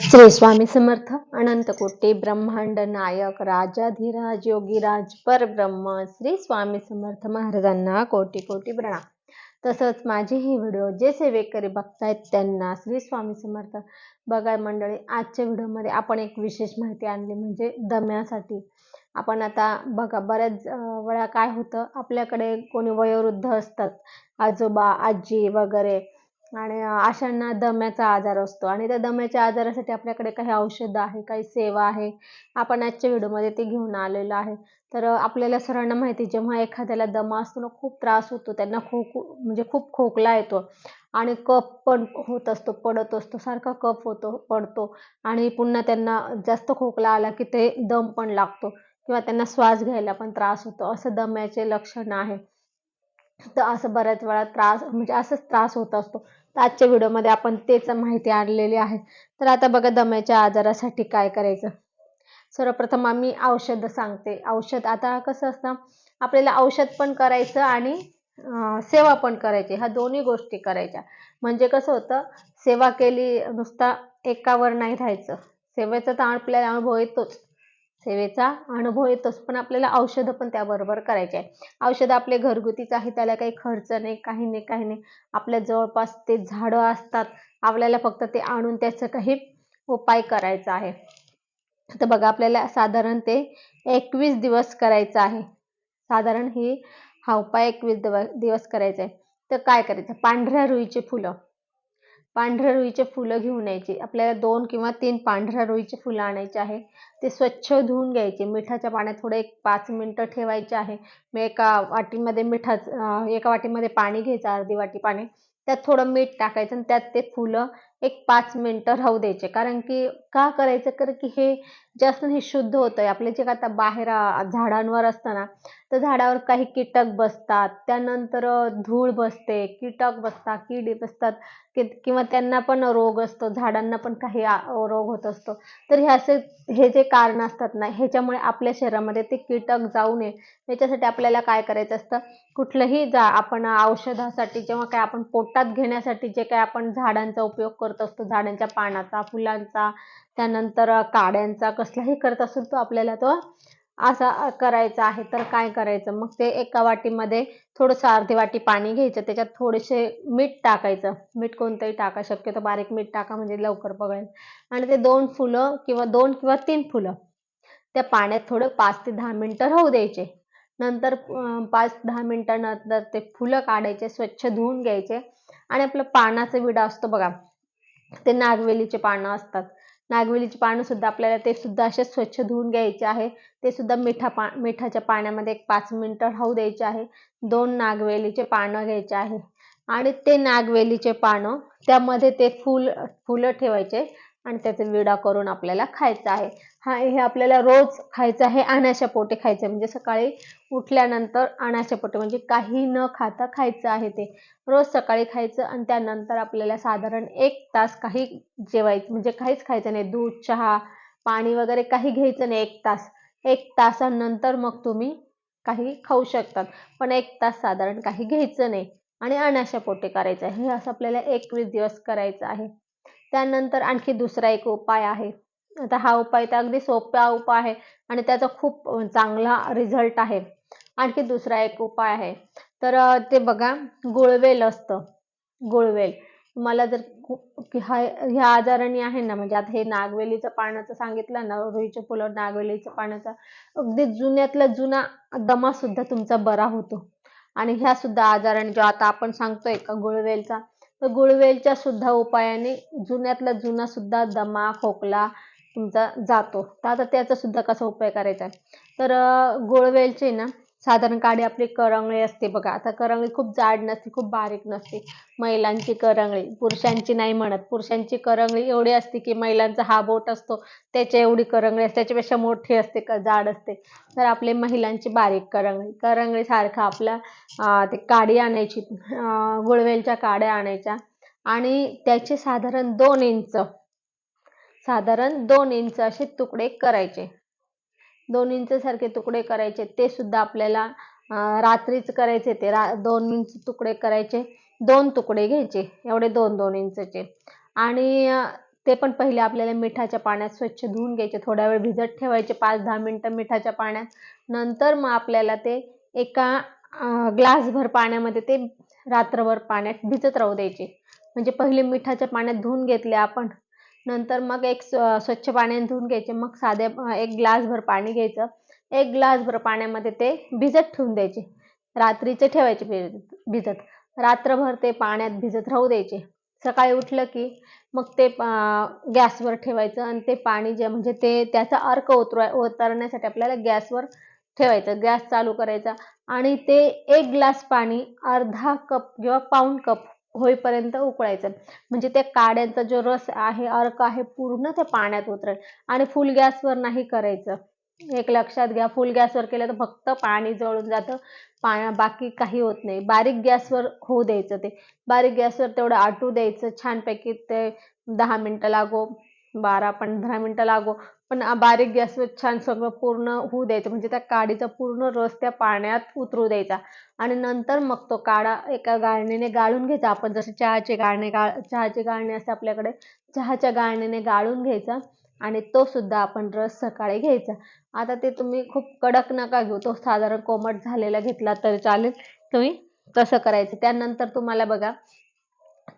श्री स्वामी समर्थ अनंत कोटी ब्रह्मांड नायक राजाधिराज योगीराज परब्रह्म श्री स्वामी समर्थ महाराजांना कोटी कोटी प्रणाम. तसंच माझे हे व्हिडिओ जे सेवेकरी बघतायत त्यांना श्री स्वामी समर्थ. बघा मंडळी आजच्या व्हिडिओमध्ये आपण एक विशेष माहिती आणली म्हणजे दम्यासाठी. आपण आता बघा बऱ्याच वेळा काय होतं आपल्याकडे कोणी वयोवृद्ध असतात आजोबा आजी वगैरे आणि अशांना दम्याचा आजार असतो. आणि त्या दम्याच्या आजारासाठी आपल्याकडे काही औषधं आहे काही सेवा आहे. आपण आजच्या व्हिडिओमध्ये ते घेऊन आलेलो आहे. तर आपल्याला सर्वांना माहिती आहे, जेव्हा एखाद्याला दमा असतो ना खूप त्रास होतो. त्यांना खोक म्हणजे खूप खोकला येतो. आणि कप पण होत असतो पडत असतो सारखा कप होतो पडतो. आणि पुन्हा त्यांना जास्त खोकला आला की ते दम पण लागतो. किंवा त्यांना श्वास घ्यायला पण त्रास होतो. असं दम्याचे लक्षण आहे. तर असं बऱ्याच वेळा त्रास म्हणजे असंच त्रास होत असतो. तर आजच्या व्हिडिओमध्ये आपण तेच माहिती आणलेली आहे. तर आता बघा दम्याच्या आजारासाठी काय करायचं? सर्वप्रथम आम्ही औषध सांगते. औषध आता कसं असतं आपल्याला औषध पण करायचं आणि सेवा पण करायची. ह्या दोन्ही गोष्टी करायच्या. म्हणजे कसं होतं सेवा केली नुसता एकावर नाही राहायचं. सेवेचा तर आपल्याला अनुभव येतोच. सेवेचा अनुभव येतोच पण आपल्याला औषधं पण त्याबरोबर करायचे आहे औषधं आपले घरगुतीच आहे त्याला काही खर्च नाही काही नाही काही नाही. आपल्या जवळपास ते झाडं असतात. आपल्याला फक्त ते आणून त्याचं काही उपाय करायचा आहे. तर बघा आपल्याला साधारण ते एकवीस दिवस करायचं आहे. साधारण ही हा उपाय एकवीस दिवस दिवस करायचा आहे. तर काय करायचं? पांढऱ्या रुईचे फुलं. पांढऱ्या रुईचे फुलं घेऊन यायची. आपल्याला दोन किंवा तीन पांढऱ्या रुईचे फुलं आणायचे आहे. ते स्वच्छ धुवून घ्यायचे. मिठाच्या पाण्यात थोडं एक पाच मिनटं ठेवायचे आहे. मग एका वाटीमध्ये मिठाचं एका वाटीमध्ये पाणी घ्यायचं अर्धी वाटी पाणी. त्यात थोडं मीठ टाकायचं आणि त्यात ते फुलं एक पाच मिनटं राहू द्यायचे. कारण की का करायचं? कारण की हे जास्त हे शुद्ध होतंय. आपले जे आता बाहेर झाडांवर असतं ना तर झाडावर काही कीटक बसतात. त्यानंतर धूळ बसते कीटक बसतात किडे बसतात कि किंवा त्यांना पण रोग असतो झाडांना पण काही आ- रोग होत असतो. तर हे असे हे जे कारण असतात ना ह्याच्यामुळे आपल्या शरीरामध्ये ते कीटक जाऊ नये. याच्यासाठी आपल्याला काय करायचं असतं? कुठलंही जा आपण औषधासाठी जेव्हा काय आपण पोटात घेण्यासाठी जे काय आपण झाडांचा उपयोग करत असतो झाडांच्या पानाचा फुलांचा त्यानंतर काड्यांचा कसलाही करत असेल तो आपल्याला तो असा करायचा आहे तर काय करायचं? मग ते एका वाटीमध्ये थोडंसं अर्धी वाटी पाणी घ्यायचं त्याच्यात थोडेसे मीठ टाकायचं. मीठ कोणतंही टाका शक्यतो बारीक मीठ टाका म्हणजे लवकर पगळेल आणि ते दोन फुलं किंवा दोन किंवा तीन फुलं त्या पाण्यात थोडं पाच ते दहा मिनिटं राहू द्यायचे. नंतर पाच दहा मिनटानंतर ते फुलं काढायचे स्वच्छ धुवून घ्यायचे. आणि आपलं पानाचा विडा असतो बघा ते नागवेलीचे पानं असतात. नागवेलीची पानं सुद्धा आपल्याला ते सुद्धा असे स्वच्छ धुवून घ्यायचे आहे. ते सुद्धा मिठा पा मिठाच्या पाण्यामध्ये एक पाच मिनिटं राहू द्यायचे आहे. दोन नागवेलीचे पानं घ्यायचे आहे. आणि ते नागवेलीचे पानं त्यामध्ये ते फुल फुलं ठेवायचे आणि त्याचा विडा करून आपल्याला खायचं आहे. हा हे आपल्याला रोज खायचं आहे अनाशा पोटे खायचं. आहे. म्हणजे सकाळी उठल्यानंतर अनाशा पोटे म्हणजे काही न खाता खायचं आहे ते. रोज सकाळी खायचं आणि त्यानंतर आपल्याला साधारण एक तास काही जेवायचं म्हणजे काहीच खायचं नाही. दूध चहा पाणी वगैरे काही घ्यायचं नाही एक तास. एक तासानंतर मग तुम्ही काही खाऊ शकतात. पण एक तास साधारण काही घ्यायचं नाही आणि अनाशा पोटे करायचं आहे. हे असं आपल्याला एकवीस दिवस करायचं आहे. त्यानंतर आणखी दुसरा एक उपाय आहे. आता हा उपाय तर अगदी सोपा उपाय आहे आणि त्याचा खूप चांगला रिझल्ट आहे. आणखी दुसरा एक उपाय आहे. तर ते बघा गुळवेल असतं. गुळवेल. मला जर हा ह्या आजाराने आहे ना म्हणजे आता हे नागवेलीचं पानाचं सांगितलं ना रुईच्या फुलं नागवेलीचं पानाचं अगदी जुन्यातला जुना दमा सुद्धा तुमचा बरा होतो. आणि ह्या सुद्धा आजाराने जो आता आपण सांगतोय का गुळवेलचा तर गुळवेलच्या सुद्धा उपायाने जुन्यातला जुना सुद्धा दमा खोकला तुमचा जातो. तर आता त्याचा सुद्धा कसा उपाय करायचा आहे? तर अं, ना साधारण काडी आपली करंगळी असते बघा. आता करंगळी खूप जाड नसते खूप बारीक नसते. महिलांची करंगळी पुरुषांची नाही म्हणत. पुरुषांची करंगळी एवढी असते की महिलांचा हा बोट असतो त्याच्या एवढी करंगळी असते त्याच्यापेक्षा मोठी असते क जाड असते. तर आपली महिलांची बारीक करंगळी. करंगळी सारखं आपल्या ते काडी आणायची गुळवेलच्या काड्या आणायच्या. आणि त्याचे साधारण दोन इंच साधारण दोन इंच असे तुकडे करायचे. दोन इंच सारखे तुकडे करायचे. ते सुद्धा आपल्याला रात्रीच करायचे ते. रा दोन इंच तुकडे करायचे. दोन तुकडे घ्यायचे. एवढे दोन दोन इंचचे. आणि ते पण पहिले आपल्याला मिठाच्या पाण्यात स्वच्छ धुवून घ्यायचे. थोडा वेळ भिजत ठेवायचे. पाच दहा मिनटं मिठाच्या पाण्यात. नंतर मग आपल्याला ते एका ग्लासभर पाण्यामध्ये ते रात्रभर पाण्यात भिजत राहू द्यायचे. म्हणजे पहिले मिठाच्या पाण्यात धुवून घेतले आपण. नंतर मग एक स्वच्छ पाण्याने धुवून घ्यायचे. मग साध्या एक ग्लासभर पाणी घ्यायचं. एक ग्लासभर पाण्यामध्ये ते भिजत ठेवून द्यायचे. रात्रीचे ठेवायचे भिजत. रात्रभर ते पाण्यात भिजत राहू द्यायचे. सकाळी उठलं की मग ते गॅसवर ठेवायचं आणि ते पाणी जे म्हणजे ते त्याचा अर्क उतरवा उतरण्यासाठी आपल्याला गॅसवर ठेवायचं. गॅस चालू करायचा आणि ते एक ग्लास पाणी अर्धा कप किंवा पाऊण कप होईपर्यंत उकळायचं. म्हणजे त्या काड्यांचा जो रस आहे अर्क आहे पूर्ण त्या पाण्यात उतरेल. आणि फुल गॅसवर नाही करायचं. एक लक्षात घ्या फुल गॅसवर केलं तर फक्त पाणी जळून जातं. पाण्या बाकी काही होत नाही. बारीक गॅसवर होऊ द्यायचं ते. बारीक गॅसवर तेवढं आटू द्यायचं. छानपैकी ते दहा मिनटं लागो. बारा पंधरा मिनटं लागो. पण बारीक गॅसवर छान सगळं पूर्ण होऊ द्यायचं. म्हणजे त्या काडीचा पूर्ण रस त्या पाण्यात उतरू द्यायचा. आणि नंतर मग तो काढा एका गाळणीने गाळून घ्यायचा. आपण जसे चहाचे गाळणे गाळ चहाचे गाळणे असते आपल्याकडे चहाच्या गाळणीने गाळून घ्यायचा. आणि तो सुद्धा आपण रस सकाळी घ्यायचा. आता ते तुम्ही खूप कडक नका घेऊ. तो साधारण कोमट झालेला घेतला तरी चालेल. तुम्ही तसं करायचं. त्यानंतर तुम्हाला बघा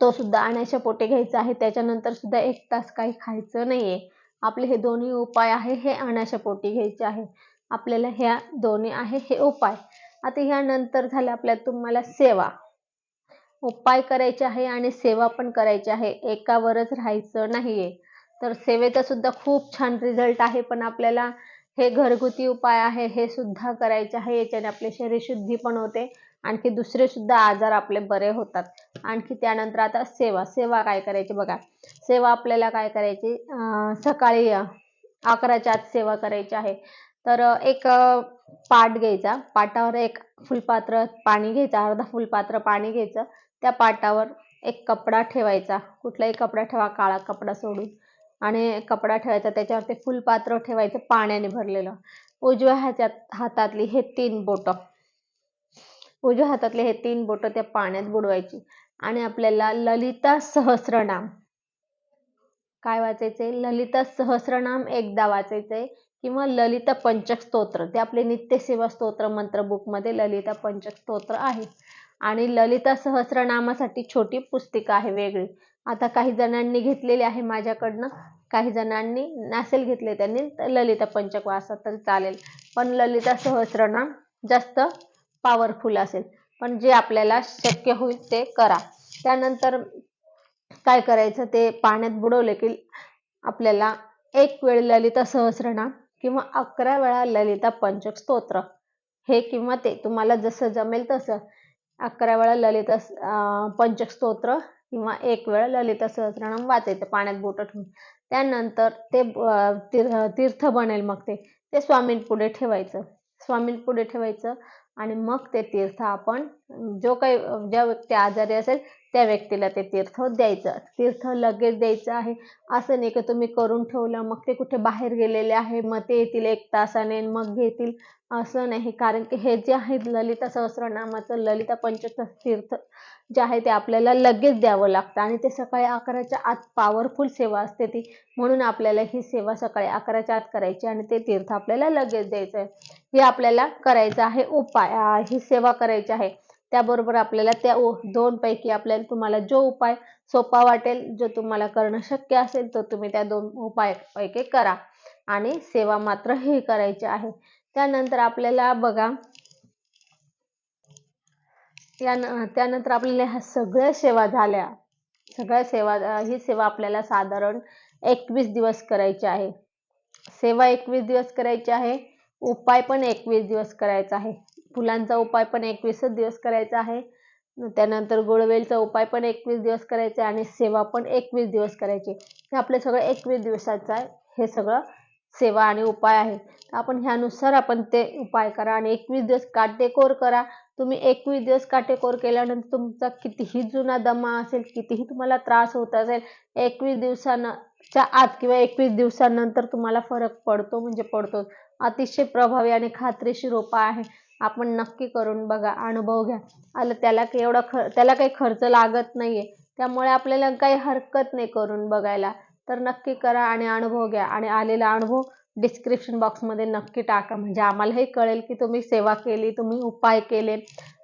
तो सुद्धा आण्याच्या पोटे घ्यायचा आहे. त्याच्यानंतर सुद्धा एक तास काही खायचं नाहीये. आपले हे दोन्ही उपाय आहे हे आण्याच्या पोटी घ्यायचे आहे. आपल्याला ह्या दोन्ही आहे हे उपाय. आता ह्यानंतर झालं आपल्या तुम्हाला सेवा. उपाय करायचे आहे आणि सेवा पण करायची आहे. एकावरच राहायचं नाहीये. तर सेवेचा सुद्धा खूप छान रिझल्ट आहे पण आपल्याला हे घरगुती उपाय आहे हे सुद्धा करायचे आहे. याच्याने आपले शरीर शुद्धी पण होते. आणखी दुसरे सुद्धा आजार आपले बरे होतात. आणखी त्यानंतर आता सेवा सेवा काय करायची बघा. सेवा आपल्याला काय करायची? सकाळी अकराच्या आत सेवा करायची आहे. तर एक पाट घ्यायचा. पाटावर एक फुलपात्र पाणी घ्यायचं. अर्धा फुलपात्र पाणी घ्यायचं. त्या पाटावर एक कपडा ठेवायचा. कुठलाही कपडा ठेवा काळा कपडा सोडून. आणि कपडा ठेवायचा. त्याच्यावरती फुलपात्र ठेवायचं पाण्याने भरलेलं. उजव्या ह्याच्यात हातातली हे तीन बोटं. उजव्या हातातले हे तीन बोटं त्या पाण्यात बुडवायची. आणि आपल्याला ललिता सहस्रनाम. काय वाचायचंय? ललिता सहस्रनाम एकदा वाचायचंय किंवा ललिता पंचक स्तोत्र ते आपले नित्यसेवा स्तोत्र मंत्र बुकमध्ये ललिता पंचक स्तोत्र आहे. आणि ललिता सहस्रनामासाठी छोटी पुस्तिका आहे वेगळी. आता काही जणांनी घेतलेली आहे माझ्याकडनं. काही जणांनी नसेल घेतले त्यांनी ललिता पंचक वाचत तरी चालेल. पण ललिता सहस्रनाम जास्त पॉवरफुल असेल. पण जे आपल्याला शक्य होईल ते करा. त्यानंतर काय करायचं? ते पाण्यात बुडवले की आपल्याला एक वेळ ललिता सहस्रनाम किंवा अकरा वेळा ललिता पंचक स्तोत्र. हे किंवा ते. तुम्हाला जसं जमेल तसं अकरा वेळा ललिता पंचक स्तोत्र किंवा एक वेळा ललिता सहस्रनाम वाचायचं पाण्यात बोट ठेवून. त्यानंतर ते तीर्थ बनेल मग ते. ते स्वामींपुढे ठेवायचं. स्वामींपुढे ठेवायचं. आणि मग ते तीर्थ आपण जो काही ज्या व्यक्ती आजारी असेल त्या व्यक्तीला ते तीर्थ द्यायचं. तीर्थ लगेच द्यायचं आहे. असं नाही की तुम्ही करून ठेवलं मग ते कुठे बाहेर गेलेले आहे मग ते येतील एक तासाने मग घेतील. असं नाही. कारण की हे जे आहे ललिता सहस्रनामाचं ललिता पंचत तीर्थ जे आहे ते आपल्याला लगेच द्यावं लागतं. आणि ते सकाळी अकराच्या आत पॉवरफुल सेवा असते ती. म्हणून आपल्याला ही सेवा सकाळी अकराच्या आत करायची आणि ते तीर्थ आपल्याला लगेच द्यायचं आहे. हे आपल्याला करायचं आहे उपाय. ही सेवा करायची आहे. त्याबरोबर आपल्याला त्या दोन पैकी आपल्याला तुम्हाला जो उपाय सोपा वाटेल जो तुम्हाला करणं शक्य असेल तो तुम्ही त्या दोन उपाय पैकी करा. आणि सेवा मात्र ही करायची आहे. त्यानंतर आपल्याला बघा त्यानंतर आपल्याला ह्या सगळ्या सेवा झाल्या. सगळ्या सेवा ही सेवा आपल्याला साधारण एकवीस दिवस करायची आहे. सेवा एकवीस दिवस करायची आहे. उपाय पण एकवीस दिवस करायचा आहे. फुलांचा उपाय पण एकवीसच दिवस करायचा आहे. त्यानंतर गुळवेलचा उपाय पण एकवीस दिवस करायचा आणि सेवा पण एकवीस दिवस करायची हे आपलं सगळं एकवीस दिवसाचं आहे. हे सगळं सेवा आणि उपाय आहे आपण ह्यानुसार आपण ते उपाय करा आणि एकवीस दिवस काटेकोर करा. तुम्ही एकवीस दिवस काटेकोर केल्यानंतर तुमचा कितीही जुना दमा असेल कितीही तुम्हाला त्रास होत असेल एकवीस दिवसांच्या आत किंवा एकवीस दिवसानंतर तुम्हाला फरक पडतो म्हणजे पडतो अतिशय प्रभावी आणि खात्रीशीर उपाय आहे. आपण नक्की करून बघा अनुभव घ्या. आलं त्याला एवढा ख त्याला काही खर्च लागत नाही आहे त्यामुळे आपल्याला काही हरकत नाही करून बघायला. तर नक्की करा आणि अनुभव घ्या. आणि आलेला अनुभव डिस्क्रिप्शन बॉक्समध्ये नक्की टाका. म्हणजे आम्हालाही कळेल की तुम्ही सेवा केली तुम्ही उपाय केले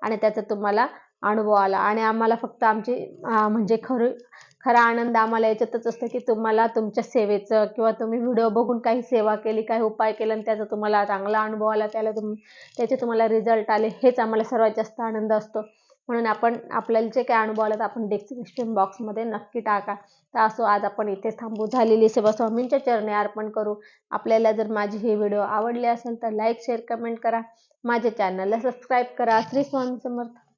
आणि त्याचा तुम्हाला अनुभव आला. आणि आम्हाला फक्त आमची म्हणजे खरं खरा आनंद आम्हाला याच्यातच असतं की तुम्हाला तुमच्या सेवेचं किंवा तुम्ही व्हिडिओ बघून काही सेवा केली काही उपाय केला आणि त्याचा तुम्हाला चांगला अनुभव आला त्याला तुम त्याचे तुम्हाला रिझल्ट आले हेच आम्हाला सर्वात जास्त आनंद असतो. म्हणून आपण आपल्याला जे काही अनुभव आला तर आपण डिस्क्रिप्शन बॉक्समध्ये नक्की टाका. तर असो आज आपण इथे थांबू. झालेली सेवा स्वामींच्या चरणी अर्पण करू. आपल्याला जर माझी हे व्हिडिओ आवडले असेल तर लाईक शेअर कमेंट करा. माझ्या चॅनलला सबस्क्राईब करा. श्री स्वामी समर्थ.